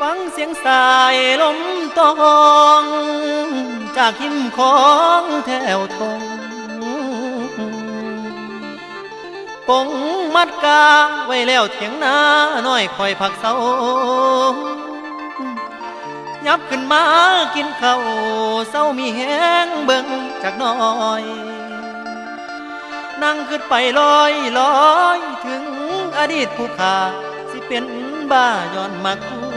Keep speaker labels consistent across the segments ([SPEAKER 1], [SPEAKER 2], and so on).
[SPEAKER 1] ฟังเสียงสายลมตองจากหิมของแถวทงปงมัดกาไว้แล้วเถียงนาน้อยคอยผักเสายับขึ้นมากินข้าวเศร้ามีแห้งเบิ่งจากน้อยนั่งขึ้นไปลอยลอย ถึงอดีตผู้ขาสิเป็นบ้าย้อนมาคู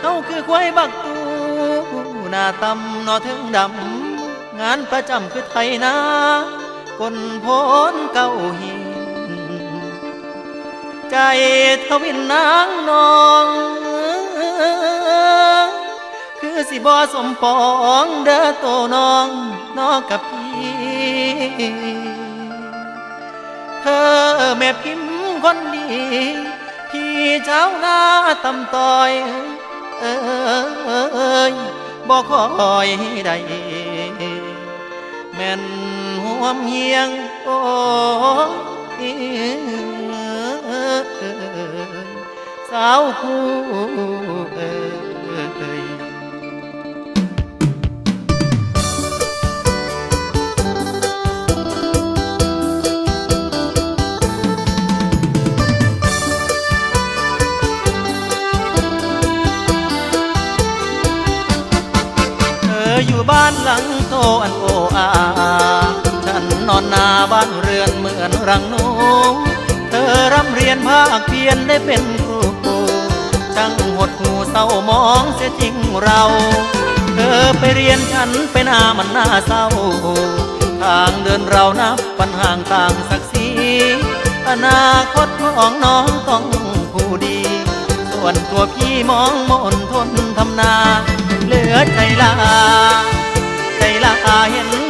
[SPEAKER 1] เขาคือควายบักตูหน้าตำนอถึงดำ งานประจำคือไทยนาก้นพ้นเก้าหิน ใจทวินนางนอง คือสิบอสมปองเด้อโตน้องนอกกับพี่เธอแม่พิมพ์คนดี พี่เจ้าหน้าตำต้อย บอกคอยใดแม่นห่วมเฮียงโอ้ยสาวผู้เอ้ย บ้านหลังโตอันโออาฉันนอนนาบ้านเรือนเหมือนรังนูเธอร่ำเรียนภาคเพียนได้เป็นครูช่างหดหูเศร้ามองเสียจริงเรา เธอไปเรียนฉันไปหน้ามันหน้าเศร้า ทางเดินเรานับปัญห่างต่างศักดิ์ศรีอนาคตของน้องต้องผู้ดี ส่วนตัวพี่มองมนทนทำนา เหลือใจลา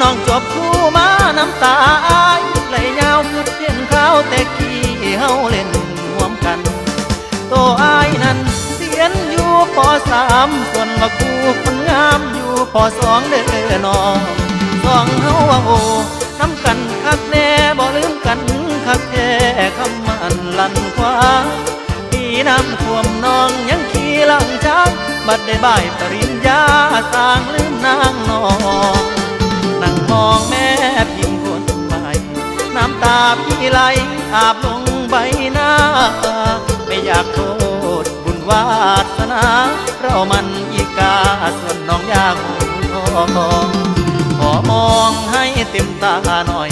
[SPEAKER 1] น้องจบคู่มาน้ำตาอายไหลยาวคือเพียนข้าวแต่กี้เฮาเล่นรวมกันโตอายนั้นเสียนอยู่ปอสามส่วนว่าคู่คนงามอยู่ปอสองเด้อน้องสองเฮาว่าโอ้ทำกันคักแน่บ่ลืมกันคักแท้คำมันลันคว้าปีน้ำท่วมน้องยังขี่หลังช้างบัดได้บ่ายปริญญาสร้างลืมนางนอง องแม่พิมพ์คนใหม่น้ำตาพี่ไหลอาบลงใบหน้า ไม่อยากโทษบุญวาสนา เรามันอีกาส่วนน้องยากหูทองขอมองให้เต็มตาหน่อย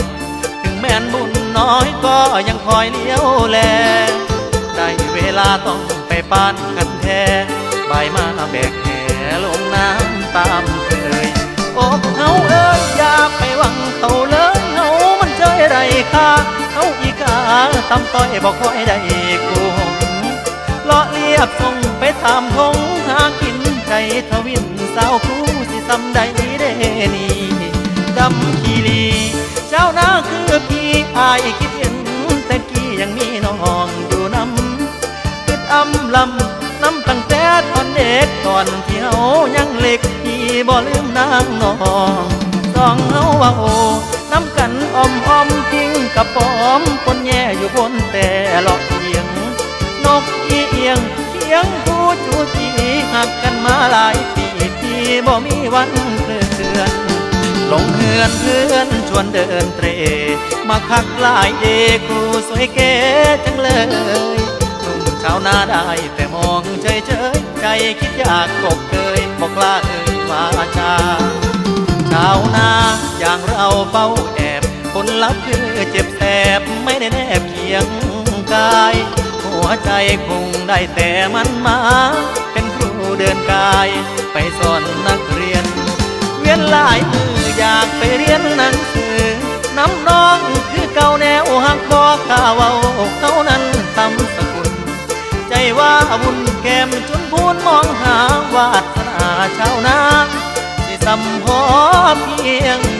[SPEAKER 1] ถึงแม้นบุญน้อยก็ยังคอยเลี้ยวแล ได้เวลาต้องไปปานกันแท้บมาแบกแหลงน้ำตามเคยอ้เฮาเอ้ยอย่าไปหวังเขาเลยเฮามันเจยไรค่าเฮาอีกาตำต้อยบอกค่อยได้กูงเลาะเรียบส่งไปตามทงหากินใจทวินสาวคู่สิซ้ำใดเดนี่ดำขีรีเจ้าน้าคือพี่อายคิดเห็นแต่กี้ยังมีน้องอยู่นำคิดอำลำน้ำตั้งแต่ตอนเด็กก่อนที่เฮายังเล็กพี่บ่ลืมนางน้อง องเฮาว่าโอน้ำกันอมอมทิ้งกับปอมปนแย่อยู่บนแต่หลอกเอียง นกอีเอียงเคียงผู้จูจีหักกันมาหลายปีพี่บ่มีวันเคลื่อนลงเฮือนเพื่อนชวนเดินเตร มาคักลายเดครูสวยเก๋จังเลยหนุ่มชาวนาได้แต่มองเฉยเฉยใจคิดอยากกบเคยบอกลาเอ่ยวาจา ชาวนาอย่างเราเฝ้าแอบผลลัพธ์คือเจ็บแสบไม่ได้แนบเคียงกาย หัวใจคงได้แต่มันมา เป็นครูเดินกาย ไปสอนนักเรียน เวียนหลายมืออยากไปเรียนหนังสือน้ำน้องคือเก่าแนวหักบอข่าวเอาเขานั้นทำสกุล ใจว่าบุญแก้มจนพูนมองหาวาสนาชาวนาสิสัมพ เพียง